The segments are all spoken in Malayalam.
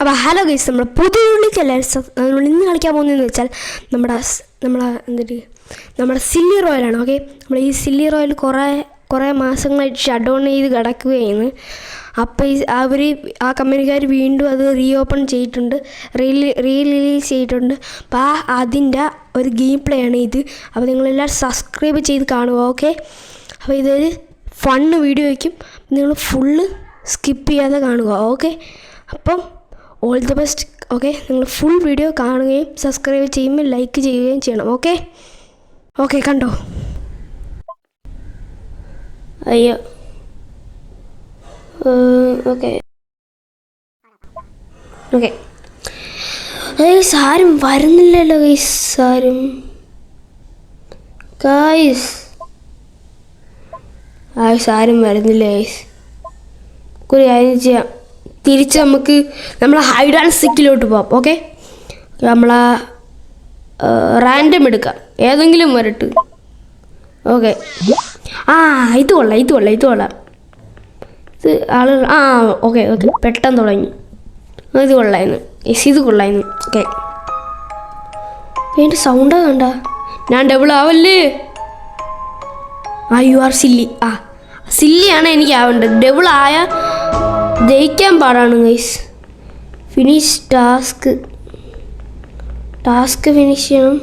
അപ്പോൾ ഹലോ ഗൈസ് നമ്മൾ പുതിയുള്ളിക്ക് എല്ലാവരും സ- നമ്മൾ ഇന്ന് കളിക്കാൻ പോകുന്നതെന്ന് വെച്ചാൽ നമ്മുടെ നമ്മളെ എന്തൊരു നമ്മുടെ സില്ലി റോയലാണ് ഓക്കെ നമ്മൾ ഈ സില്ലി റോയൽ കുറേ കുറേ മാസങ്ങളായിട്ട് ഷട്ട് ഡൗൺ ചെയ്ത് കിടക്കുകയാണ്. അപ്പോൾ ഈ അവർ ആ കമ്പനിക്കാർ വീണ്ടും അത് റീ ഓപ്പൺ ചെയ്തിട്ടുണ്ട് റീ റിലീസ് ചെയ്തിട്ടുണ്ട്. അപ്പോൾ ആ അതിന്റെ ഒരു ഗെയിം പ്ലേ ആണ് ഇത്. അപ്പോൾ നിങ്ങളെല്ലാവരും സബ്സ്ക്രൈബ് ചെയ്ത് കാണുക ഓക്കെ അപ്പോൾ ഇതൊരു ഫണ്ണ് വീഡിയോ വയ്ക്കും നിങ്ങൾ ഫുള്ള് സ്കിപ്പ് ചെയ്യാതെ കാണുക ഓക്കെ അപ്പം ഓൾ ദി ബെസ്റ്റ് ഓക്കെ നിങ്ങൾ ഫുൾ വീഡിയോ കാണുകയും സബ്സ്ക്രൈബ് ചെയ്യുകയും ലൈക്ക് ചെയ്യുകയും ചെയ്യണം. ഓക്കെ ഓക്കെ കണ്ടോ? അയ്യോ. ഓക്കെ ഓക്കെ ഗൈസ് ആരും വരുന്നില്ലല്ലോ ഗൈസ് ആരും ഗൈസ് ആ ആരും വരുന്നില്ല ഗൈസ് ഒരു കാര്യം ചെയ്യാം. തിരിച്ച് നമുക്ക് നമ്മളെ ഹൈഡ് ആൻഡ് സിക്കിലോട്ട് പോവാം ഓക്കെ നമ്മളെ റാൻഡം എടുക്കാം. ഏതെങ്കിലും വരട്ട് ഓക്കെ ആ ഇത് കൊള്ളാം ഇത് കൊള്ളാം ഇത് കൊള്ളാം. ഇത് ആളുകൾ ആ ഓക്കെ ഓക്കെ പെട്ടെന്ന് തുടങ്ങി. ഇത് കൊള്ളായിരുന്നു. യെസ് ഇത് കൊള്ളായിരുന്നു. ഓക്കെ എന്റെ സൗണ്ട് കണ്ട? ഞാൻ ഡബിൾ ആവല്ലേ? ആ യു ആർ സില്ലി ആ സില്ലിയാണ് എനിക്ക് ആവേണ്ടത്. ഡബിൾ ആയ ജയിക്കാൻ പാടാണ് guys finish task task finish ചെയ്യണം.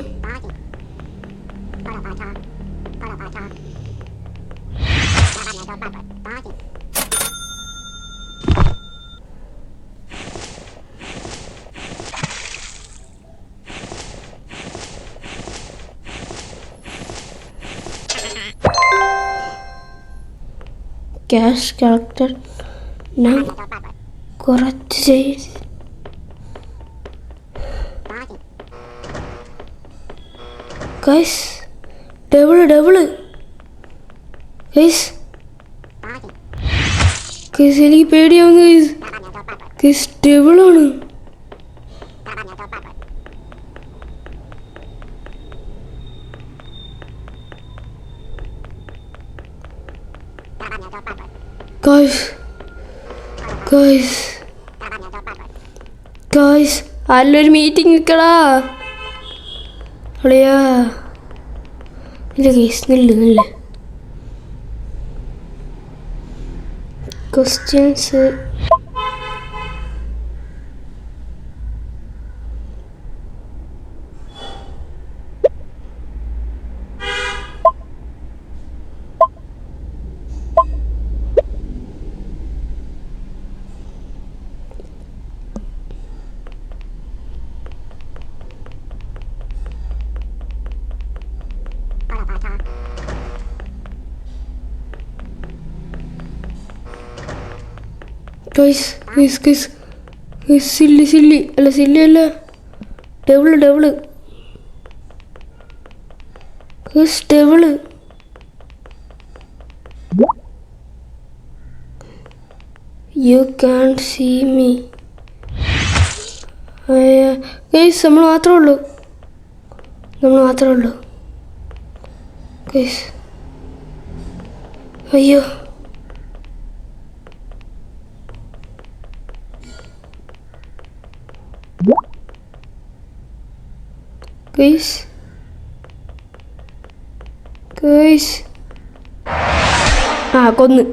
ക്യാഷ് കളക്ടർ ഞാൻ കുറച്ച് ചെയ്ത് guys double double guys guys എനിക്ക് പേടിയാവുന്നു ഗൈസ് ഗൈസ് ഡബിളാണ് ഗൈസ് ഗൈസ് ഗൈസ് അല്ലൊരു മീറ്റിംഗ് നിൽക്കടാ അളിയാ. ഇല്ല ഗൈസ് നില്ല നില്ല. Questions guys guys guys guys silly silly അല്ല സില്ലി അല്ല. Double double guys double you can see me guys നമ്മൾ മാത്രമേ ഉള്ളൂ. നമ്മൾ മാത്രമേ ഉള്ളൂ. ഗൈസ് അയ്യോ. ഗൈസ് ഗൈസ് ആ കൊന്ന്.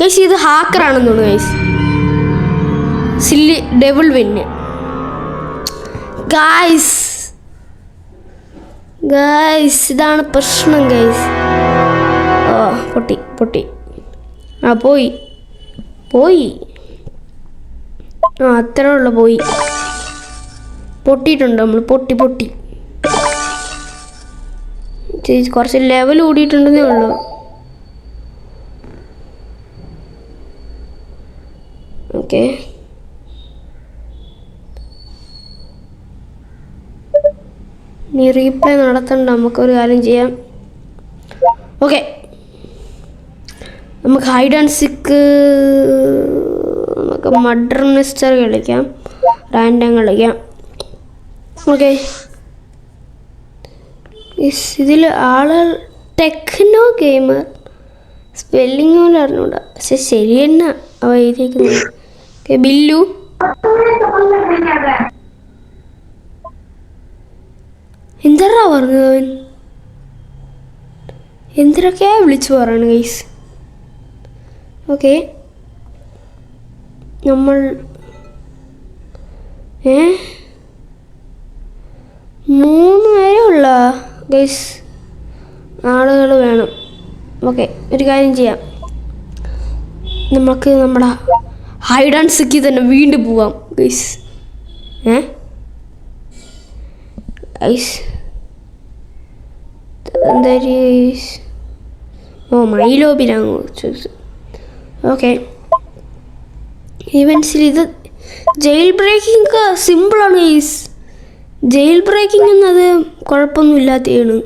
ഗൈസ് ഇത് ഹാക്കറാണെന്ന് തോന്നുന്നു guys silly double win guys guys ഇതാണ് പ്രശ്നം ഗൈസ് ഓ പൊട്ടി പൊട്ടി. ആ പോയി. പോയി. ആ അത്രേ ഉള്ളു പോയി. പൊട്ടിയിട്ടുണ്ട്. നമ്മൾ പൊട്ടി പൊട്ടി. കുറച്ച് ലെവൽ കൂടിയിട്ടുണ്ടെന്നേ ഉള്ളൂ. ഓക്കെ നീ റീപ്ലൈ നടത്തണ്ട. നമുക്കൊരു കാര്യം ചെയ്യാം. ഓക്കെ നമുക്ക് ഹൈഡ് ആൻഡ് സിക്ക് നമുക്ക് മഡർ മിസ്റ്റർ കളിക്കാം. റാൻഡം കളിക്കാം. ഓക്കെ. ഇതിൽ ആൾ ടെക്നോ ഗെയിമർ സ്പെല്ലിംഗ് പോലെ അറിഞ്ഞൂടാ. പക്ഷെ ശരി തന്നെ അവ എഴുതിയിരിക്കുന്നത് ഓക്കെ ബില്ലു. എന്തറാ പറഞ്ഞത് അവൻ? എന്തിനൊക്കെയാ വിളിച്ചു പറയണ ഗൈസ് ഓക്കെ. നമ്മൾ ഏ? മൂന്ന് പേരേ ഉള്ള? ഗൈസ് ആളുകൾ വേണം. ഓക്കെ ഒരു കാര്യം ചെയ്യാം. നമുക്ക് നമ്മുടെ ഹൈഡ് ആൻഡ് സിക്കി തന്നെ വീണ്ടും പോവാം ഗൈസ് ഏ? ഗൈസ് എന്തായാലും ഓ മൈലോബിലാണ് ഓക്കെ ഈവൻസിൽ ഇത് ജയിൽ ബ്രേക്കിംഗ് സിമ്പിളാണ് ഗൈസ് ജയിൽ ബ്രേക്കിംഗ് എന്നത് കുഴപ്പമൊന്നുമില്ലാത്തതാണ്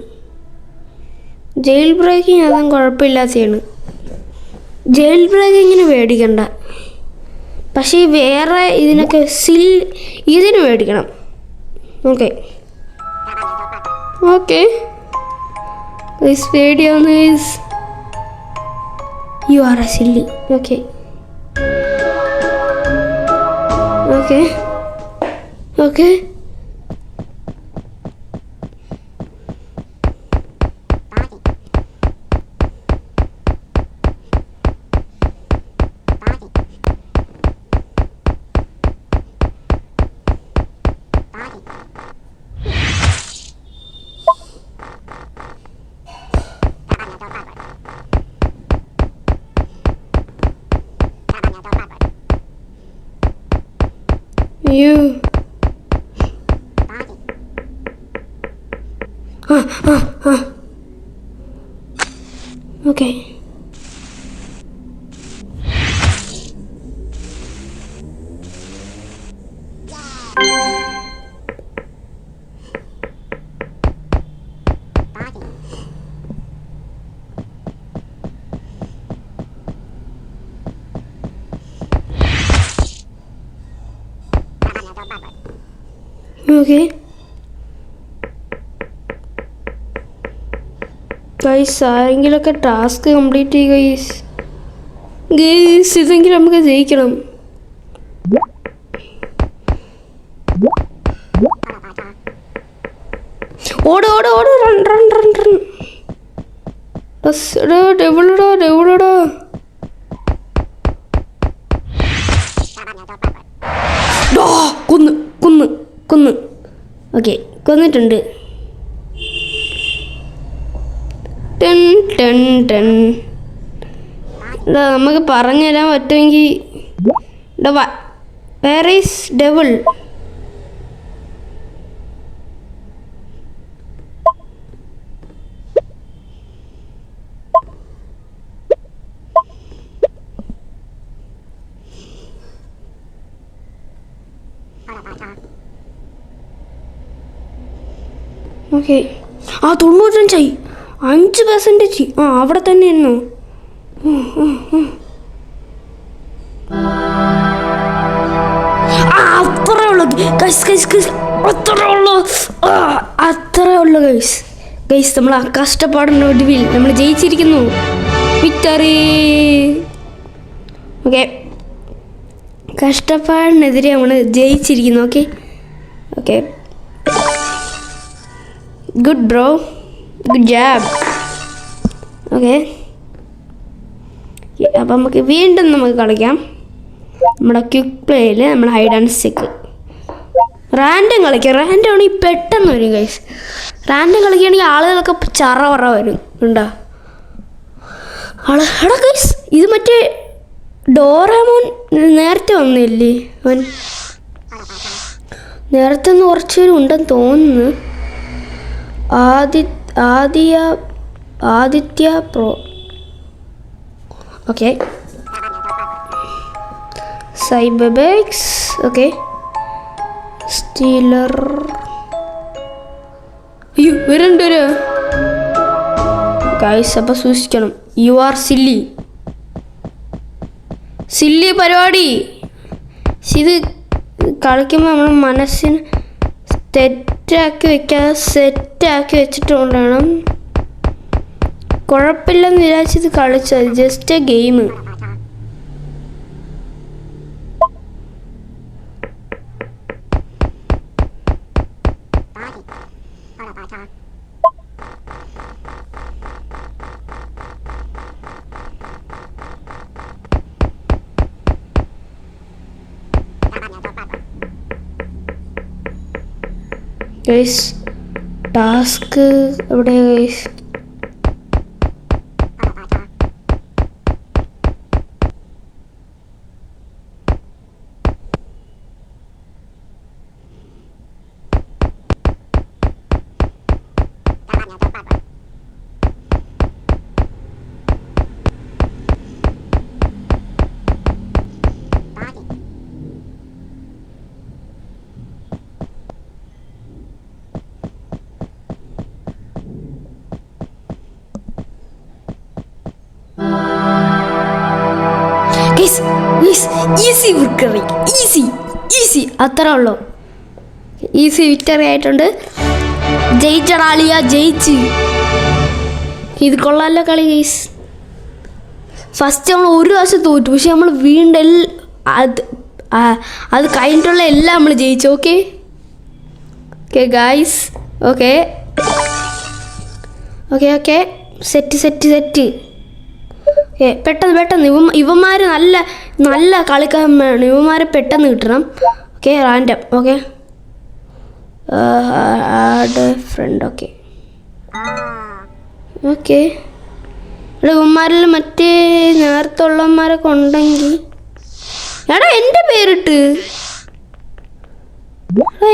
ജയിൽ ബ്രേക്കിംഗ് അതും കുഴപ്പമില്ലാത്തതാണ് ജയിൽ ബ്രേക്കിങ്ങിന് മേടിക്കണ്ട പക്ഷേ വേറെ ഇതിനൊക്കെ സിൽ ഇതിന് മേടിക്കണം okay okay പേടിയാവുന്ന you are a silly okay okay okay you ah ah ah okay okay guys ആരെങ്കിലൊക്കെ ടാസ്ക് കംപ്ലീറ്റ് ചെയ്യുക ഗൈസ് ഗൈസ് ഇതെങ്കിലും നമുക്ക് ജയിക്കണം. ഓട് ഓട് ഓട് run run run run bus എടോ ഡെവിളടാ ഡാ, കൊന്ന് കൊന്ന് കൊന്ന്. ഓക്കെ കൊന്നിട്ടുണ്ട്. Ten ten ten. ഇതാ നമുക്ക് പറഞ്ഞുതരാൻ പറ്റുമെങ്കിൽ വേറെ ഈസ് ഡെവിൾ ഓക്കെ. ആ തൊണ്ണൂറ്റഞ്ചായി അഞ്ച് പെർസെന്റേജ് ആ അവിടെ തന്നെ ഇരുന്നു അത്രേ ഉള്ളു. ഗൈസ് ഗൈസ് ഗൈസ് അത്രേ ഉള്ളു. അത്രേ ഉള്ളു ഗൈസ് ഗൈസ് നമ്മൾ ആ കഷ്ടപ്പാടിന്റെ ഒടുവിൽ നമ്മൾ ജയിച്ചിരിക്കുന്നു. വിക്ടറി ഓക്കെ കഷ്ടപ്പാടിനെതിരെ നമ്മൾ ജയിച്ചിരിക്കുന്നു. Okay okay good bro good job okay അപ്പം നമുക്ക് വീണ്ടും നമുക്ക് കളിക്കാം. നമ്മുടെ ക്വിക്ക് പ്ലേയിൽ നമ്മൾ ഹൈഡ് ആൻഡ് സിക്ക് റാൻഡം കളിക്കാം. റാൻഡം ആണെങ്കിൽ പെട്ടെന്ന് വരും ഗൈസ് റാൻഡം കളിക്കുകയാണെങ്കിൽ ആളുകളൊക്കെ ചറ പറ വരും. ഉണ്ടോ? ആൾ എടാ ഗൈസ് ഇത് മറ്റേ ഡോറമോൻ നേരത്തെ വന്നില്ലേ? അവൻ നേരത്തെ ഒന്ന് കുറച്ചുപേരും പേര് ഉണ്ടെന്ന് തോന്നുന്നു. ആദി ആദിയ ആദിത്യ പ്രോ ഓക്കെ സൈബബേക്സ് ഓക്കെ സ്റ്റീലർ അയ്യോ വരണ്ട് ഒരു ഗൈസ് അപ്പം സൂക്ഷിക്കണം. യു ആർ സില്ലി സില്ലി പരിപാടി. ഇത് കളിക്കുമ്പോൾ നമ്മൾ മനസ്സിന് തെറ്റാക്കി വെക്കാതെ സെറ്റാക്കി വെച്ചിട്ട് കൊണ്ടാണ് കുഴപ്പമില്ലെന്ന് വിചാരിച്ചത് കളിച്ചത്. Just a game guys task എവിടെ guys easy victory easy easy അത്ര ഉള്ളൂ. ഈസി വിക്ടറി ആയിട്ടുണ്ട്. ജയിച്ചടാളിയ ജയിച്ച്. ഇത് കൊള്ളാമല്ലോ കളി ഗൈസ് ഫസ്റ്റ് നമ്മൾ ഒരു പ്രാവശ്യം തോറ്റു. പക്ഷെ നമ്മൾ വീണ്ടും അത് അത് കഴിഞ്ഞിട്ടുള്ള എല്ലാം നമ്മൾ ജയിച്ചു. Okay okay guys okay okay okay set set set പെട്ടെന്ന് പെട്ടെന്ന്. ഇവ ഇവന്മാർ നല്ല നല്ല കളിക്കാൻ വേണം ഇവന്മാരെ പെട്ടെന്ന് കിട്ടണം. Okay random okay. Friend okay. Okay. ഇവിടെ ഇവന്മാരിൽ മറ്റേ നേരത്തെ ഉള്ളവന്മാരൊക്കെ ഉണ്ടെങ്കിൽ. എടാ എന്റെ പേരിട്ട്.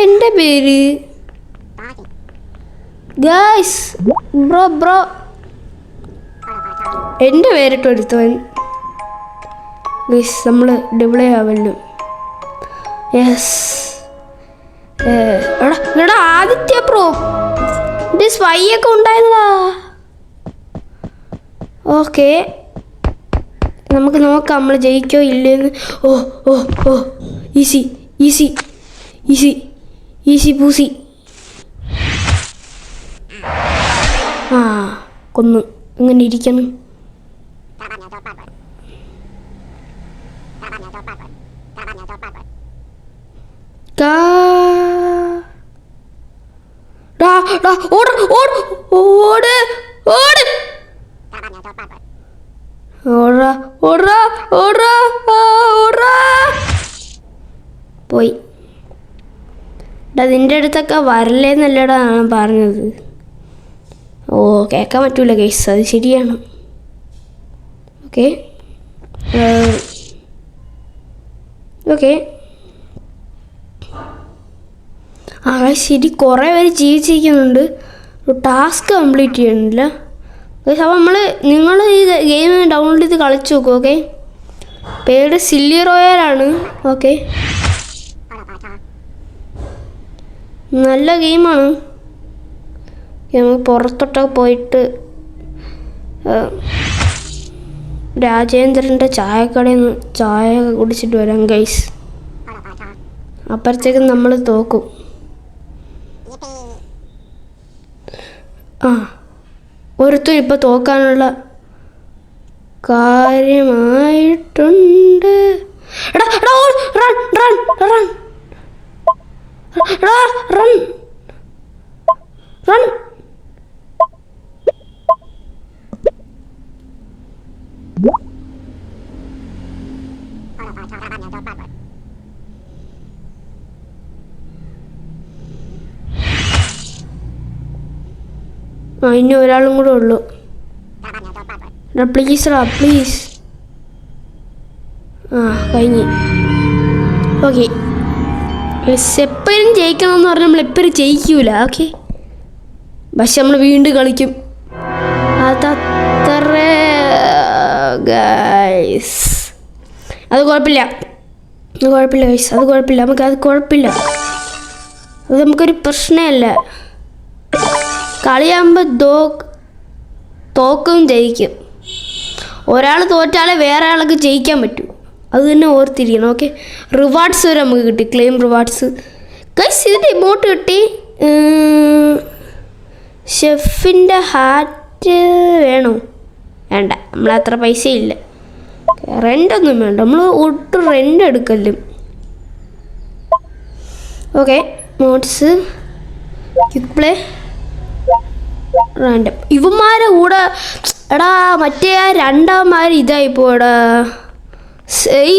എന്റെ പേര്. ഗായ്സ് ബ്രോ ബ്രോ എന്റെ പേരിട്ട് എടുത്തവൻ നമ്മൾ ഡിപ്ലേ ആവല്ലോ യെസ് എടാ ആദിത്യ പ്രോ ഇത് ഒക്കെ ഉണ്ടായിരുന്നതാ ഓക്കെ. നമുക്ക് നോക്കാം നമ്മൾ ജയിക്കോ ഇല്ലെന്ന്. ഓ ഓ ഓ. Easy easy easy easy peasy ആ കൊന്ന്. ഇങ്ങനെ ഇരിക്കണം കാ ഡാ ഡാ ഓട് ഓട് ഓട് ഓട്. ഓടാ ഓടാ ഓടാ ഓടാ. പോയി. ഡാ നിന്റെ അടുത്തൊക്കെ വരല്ലേന്നല്ലടാ പറഞ്ഞത്. ഓ കേൾക്കാൻ പറ്റൂല കേസ് അത് ശരിയാണ്. ഓക്കെ ഓക്കെ ആ ശരി കുറേ പേര് ജീവിച്ചിരിക്കുന്നുണ്ട്. ടാസ്ക് കംപ്ലീറ്റ് ചെയ്യണില്ല അപ്പോൾ നമ്മൾ നിങ്ങൾ ഈ ഗെയിം ഡൗൺലോഡ് ചെയ്ത് കളിച്ചു നോക്കും ഓക്കെ? പേര് സില്ലി റോയലാണ് ഓക്കെ? നല്ല ഗെയിമാണ്. നമുക്ക് പുറത്തോട്ടൊക്കെ പോയിട്ട് രാജേന്ദ്രന്റെ ചായക്കടയിൽ നിന്ന് ചായ കുടിച്ചിട്ട് വരാം ഗൈസ് അപ്പുറത്തേക്ക് നമ്മൾ തോക്കും. ആ. ഒരുത്തും ഇപ്പം തോക്കാനുള്ള കാര്യമായിട്ടുണ്ട്. എടാ എടാ run run run. Run. Run. ആ ഇനി ഒരാളും കൂടെ ഉള്ളൂ. എടാ പ്ലീസ് റാ പ്ലീസ് ആ കഴിഞ്ഞ്. ഓക്കെ എപ്പോഴും ജയിക്കണം എന്ന് പറഞ്ഞാൽ നമ്മൾ എപ്പോഴും ജയിക്കൂല ഓക്കെ പക്ഷെ നമ്മൾ വീണ്ടും കളിക്കും. അതത്ര ഗൈസ് അത് കുഴപ്പമില്ല. അത് കുഴപ്പമില്ല ഗൈസ് അത് കുഴപ്പമില്ല. നമുക്ക് അത് കുഴപ്പമില്ല. അത് നമുക്കൊരു പ്രശ്നമല്ല. കളിയാകുമ്പോൾ ദോ തോക്കും ജയിക്കും. ഒരാൾ തോറ്റാലേ വേറെ ആൾക്ക് ജയിക്കാൻ പറ്റൂ. അത് തന്നെ ഓർത്തിരിക്കണം ഓക്കെ റിവാർഡ്സ് വരെ നമുക്ക് കിട്ടി. ക്ലെയിം റിവാർഡ്സ് കൈസ് ഇതിന്റെ ഇമോട്ട് കിട്ടി. ഷെഫിന്റെ ഹാറ്റ് വേണോ? വേണ്ട നമ്മൾ അത്ര പൈസ ഇല്ല റെന്റൊന്നും വേണ്ട നമ്മൾ ഒട്ടും rent എടുക്കല്ലും. Okay modes quick play random ഇവന്മാരെ കൂടെ എടാ മറ്റേ ആ രണ്ടാമന്മാർ ഇതായി പോടാ ഈ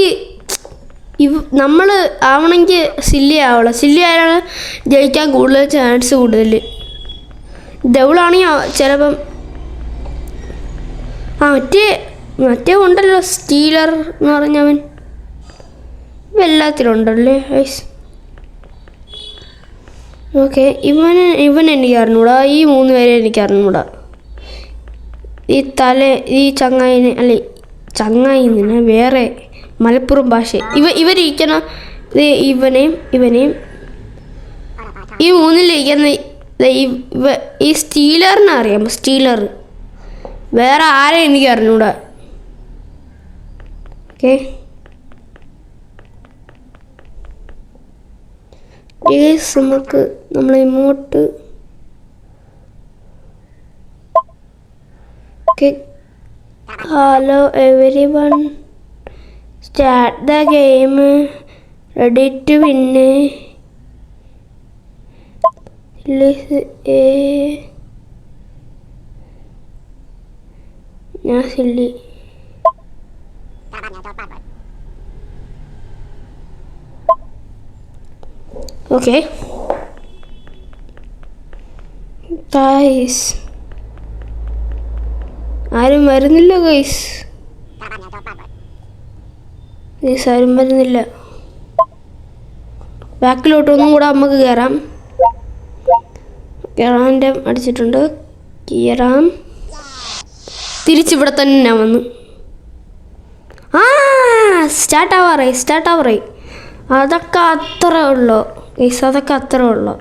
ഇവ നമ്മൾ ആവണമെങ്കിൽ സില്ലി ആവുള്ളൂ സില്ലി ആരാണ് ജയിക്കാൻ കൂടുതൽ ചാൻസ് കൂടുതൽ ഡെവിളാണെങ്കിൽ ചിലപ്പം ആ മറ്റേ മറ്റേ ഉണ്ടല്ലോ സ്റ്റീലർ എന്ന് പറഞ്ഞവൻ. എല്ലാത്തിലുണ്ടല്ലേ ഐസ്. ഓക്കെ ഇവൻ ഇവൻ എനിക്ക് അറിഞ്ഞൂടാ. ഈ മൂന്ന് പേരെ എനിക്ക് അറിഞ്ഞൂടാ. ഈ തല ഈ ചങ്ങായിനെ അല്ലെ ചങ്ങായിന്നിനെ വേറെ മലപ്പുറം ഭാഷ. ഇവ ഇവരിക്കണ ഇവനെയും ഇവനെയും. ഈ മൂന്നിലിരിക്കുന്ന ഇവ ഈ സ്റ്റീലറിനെ അറിയാം സ്റ്റീലർ വേറെ ആരെ എനിക്ക് അറിഞ്ഞൂടാ? ഓക്കെ ഏസ് നമുക്ക് നമ്മൾ ഇങ്ങോട്ട് hello everyone start the game ready to win ഞാൻ സില്ലി ഓക്കെ ഗൈസ് ആരും വരുന്നില്ല ഗൈസ് ഗൈസ് ആരും വരുന്നില്ല. ബാക്കിലോട്ട് ഒന്നും കൂടെ നമുക്ക് കയറാം കയറാന്റെ അടിച്ചിട്ടുണ്ട്. കയറാം തിരിച്ചിവിടെ തന്നെ വന്നു. ആ സ്റ്റാർട്ട് ആവാറായി സ്റ്റാർട്ട് ആവാറായി. അതൊക്കെ അത്രേ ഉള്ളു. ഗൈസ് അതൊക്കെ അത്ര ഉള്ളു.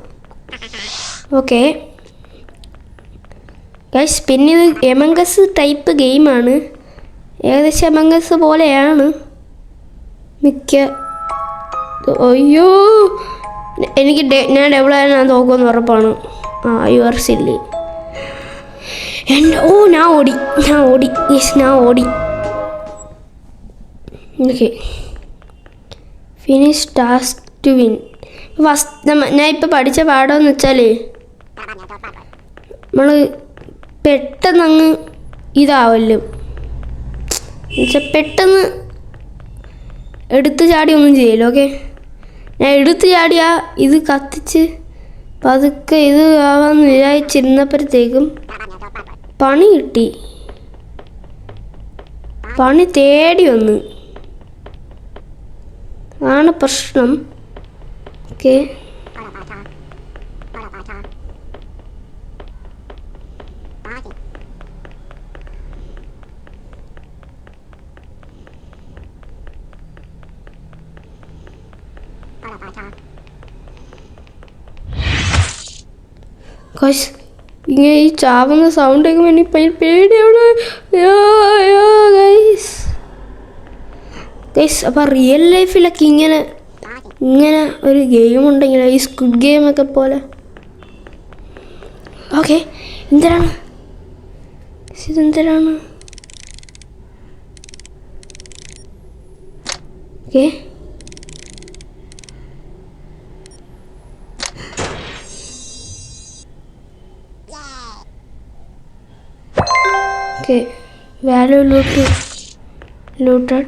ഓക്കെ ഗൈസ് പിന്നെ ഇത് എമംഗസ് ടൈപ്പ് ഗെയിമാണ് ഏകദേശം എമംഗസ് പോലെയാണ്. മിക്ക അയ്യോ. എനിക്ക് ഞാൻ ആയാൽ ഞാൻ തോക്കുമെന്ന് ഉറപ്പാണ്. ആ യു ആർ സില്ലി എന്റെ ഓ ഞാൻ ഓടി ഞാൻ ഓടി. യെസ് ഞാൻ ഓടി. Okay finish task to win ഞാൻ ഇപ്പൊ പഠിച്ച പാഠമെന്ന് നമ്മൾ പെട്ടെന്ന് അങ്ങ് ഇതാവല്ലോ. എന്നുവെച്ചാൽ പെട്ടെന്ന് എടുത്തു ചാടി ഒന്നും ചെയ്യല്ലോ ഓക്കെ? ഞാൻ എടുത്തു ചാടിയാ ഇത് കത്തിച്ച് പതുക്കെ ഇത് ആവാന്ന് വിചാരിച്ചിരുന്നപ്പോഴത്തേക്കും പണി കിട്ടി. പണി തേടി വന്ന്. ആണ് പ്രശ്നം. ഓക്കെ. കോശ് ഇങ്ങനെ ഈ ചാവുന്ന സൗണ്ട് കേൾക്കുമ്പോൾ എനിക്ക് പേടിയാണ്. ഗൈസ് ഗൈസ് അപ്പോൾ റിയൽ ലൈഫിലൊക്കെ ഇങ്ങനെ ഇങ്ങനെ ഒരു ഗെയിം ഉണ്ടെങ്കിൽ ഈ സ്ക്വിഡ് ഗെയിമൊക്കെ പോലെ. ഓക്കെ എന്തിനാണ്? ഇതെന്തിനാണ്? Okay okay value loot looted.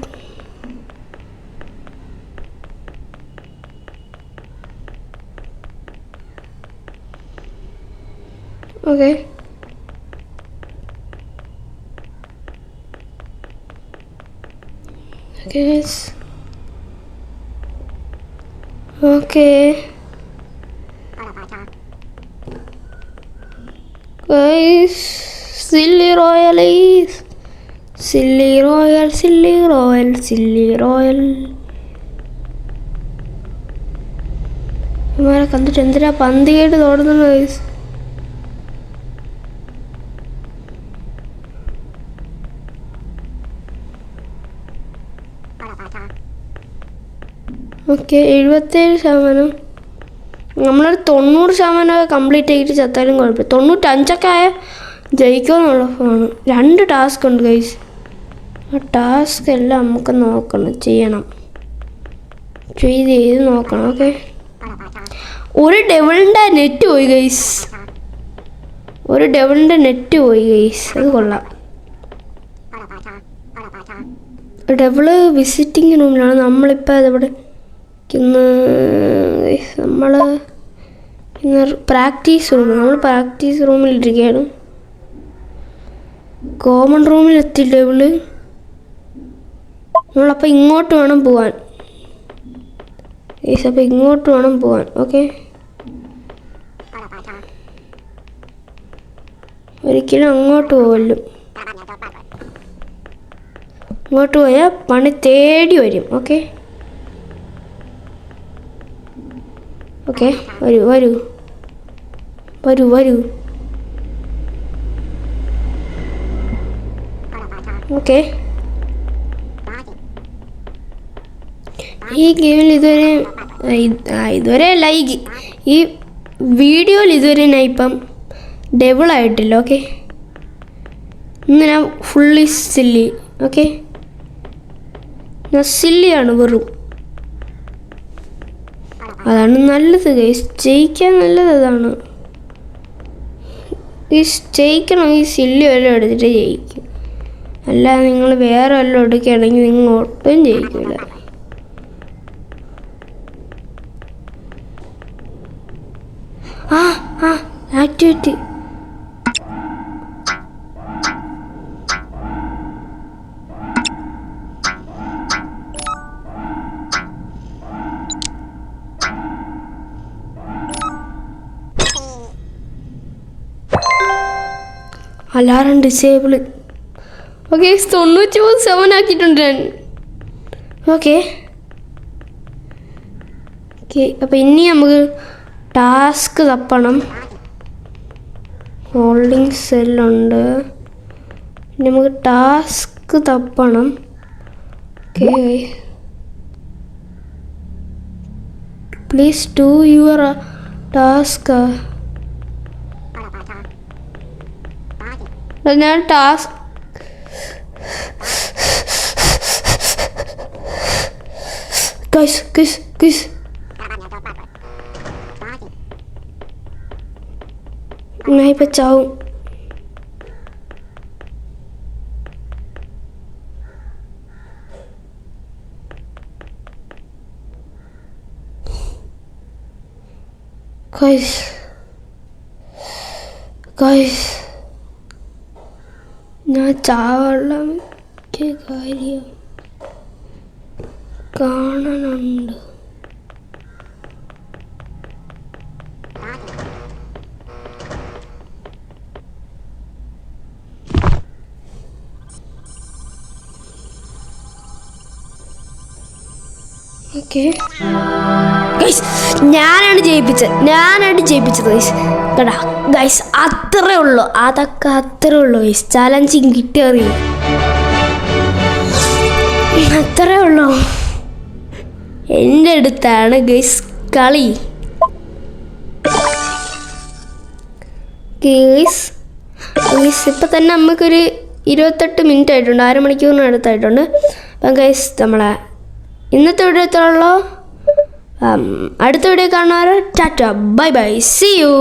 Okay. Okay, guys. Okay. Guys, silly royal is silly royal, silly royal, silly royal. ഇവരെ കണ്ടിട്ട് എന്തിനാ പന്തികേട്ട് തോടുന്നത് ഗൈസ് ഓക്കെ എഴുപത്തേഴ് ശതമാനം. നമ്മളൊരു തൊണ്ണൂറ് ശതമാനമൊക്കെ കംപ്ലീറ്റ് ആയിട്ട് ചത്താലും കുഴപ്പമില്ല. തൊണ്ണൂറ്റഞ്ചൊക്കെ ആയ ജയിക്കുമെന്നുള്ള ഫോണ്. രണ്ട് ടാസ്ക് ഉണ്ട് ഗൈസ് ആ ടാസ്ക് എല്ലാം നമുക്ക് നോക്കണം ചെയ്യണം. ചെയ്ത് ചെയ്ത് നോക്കണം ഓക്കെ. ഒരു ഡെവിളിന്റെ നെറ്റ് പോയി ഗൈസ് ഒരു ഡെവിളിന്റെ നെറ്റ് പോയി ഗൈസ് അത് കൊള്ളാം. ഡെവിൾ വിസിറ്റിംഗ് റൂമിലാണ് നമ്മളിപ്പോൾ അതിവിടെ ഇന്ന് നമ്മൾ ഇന്ന് പ്രാക്ടീസ് റൂം നമ്മൾ പ്രാക്ടീസ് റൂമിൽ ഇരിക്കുകയാണ് കോമൺ റൂമിൽ എത്തിയില്ല ഇവൾ? നമ്മളപ്പോൾ ഇങ്ങോട്ട് വേണം പോവാൻ. ഏസ് അപ്പോൾ ഇങ്ങോട്ട് വേണം പോവാൻ ഓക്കെ? ഒരിക്കലും അങ്ങോട്ട് പോവല്ലോ. അങ്ങോട്ട് പോയാൽ പണി തേടി വരും ഓക്കെ? ഓക്കെ വരൂ വരൂ. വരൂ വരൂ. ഓക്കെ. ഈ ഗെയിമിൽ ഇതുവരെ ഇതുവരെ അല്ല ഈ ഈ വീഡിയോയിൽ ഇതുവരെ ഞാൻ ഇപ്പം ഡബിൾ ആയിട്ടില്ല ഓക്കെ. ഇന്ന് ഞാൻ ഫുള്ളി സില്ലി ഓക്കെ. ഞാൻ സില്ലിയാണ് വെറും. അതാണ് നല്ലത് ഗൈസ് ജയിക്കാൻ നല്ലത് അതാണ്. ഗൈസ് ഈ സില്ലി വല്ലതും എടുത്തിട്ട് ജയിക്കും. അല്ല നിങ്ങൾ വേറെ വല്ലതും എടുക്കുകയാണെങ്കിൽ നിങ്ങൾ ഒട്ടും ജയിക്കില്ല ആ ആ ആക്ടിവിറ്റി അലാറം ഡിസേബിൾ ഓക്കെ തൊണ്ണൂറ്റി മൂന്ന് സെവൻ ആക്കിയിട്ടുണ്ട് ഞാൻ. ഓക്കെ ഓക്കെ അപ്പോൾ ഇനി നമുക്ക് ടാസ്ക് തപ്പണം. ഹോൾഡിംഗ് സെല്ലുണ്ട് ഇനി നമുക്ക് task തപ്പണം. Okay please do your task ഞാൻ ടാസ്ക് ഗൈസ് ഗൈസ് ഗൈസ് ഞാൻ ഇപ്പം ചാവും ഗൈസ് ഗൈസ് ഞാൻ ചാവെള്ളം കാര്യം കാണണുണ്ട്. ഞാനാണ് ജയിപ്പിച്ചത്. ഞാനാണ് ജയിപ്പിച്ചത് ഗൈസ് കേടാ ഗൈസ് അത്രേ ഉള്ളൂ. അതൊക്കെ അത്രേ ഉള്ളൂ. ഗൈസ് ചലഞ്ചിങ് കിട്ടേറി അത്രേ ഉള്ളൂ. എന്റെ അടുത്താണ് ഗൈസ് കളി. ഗൈസ് ഗൈസ് ഇപ്പം തന്നെ നമുക്കൊരു ഇരുപത്തെട്ട് മിനിറ്റ് ആയിട്ടുണ്ട്. അരമണിക്കൂറിന് അടുത്തായിട്ടുണ്ട്. അപ്പം ഗൈസ് നമ്മളെ ഇന്നത്തെ വീഡിയോ എത്രയുള്ളൂ അടുത്ത വീഡിയോ കാണുന്നവരെ Tata. Bye bye see you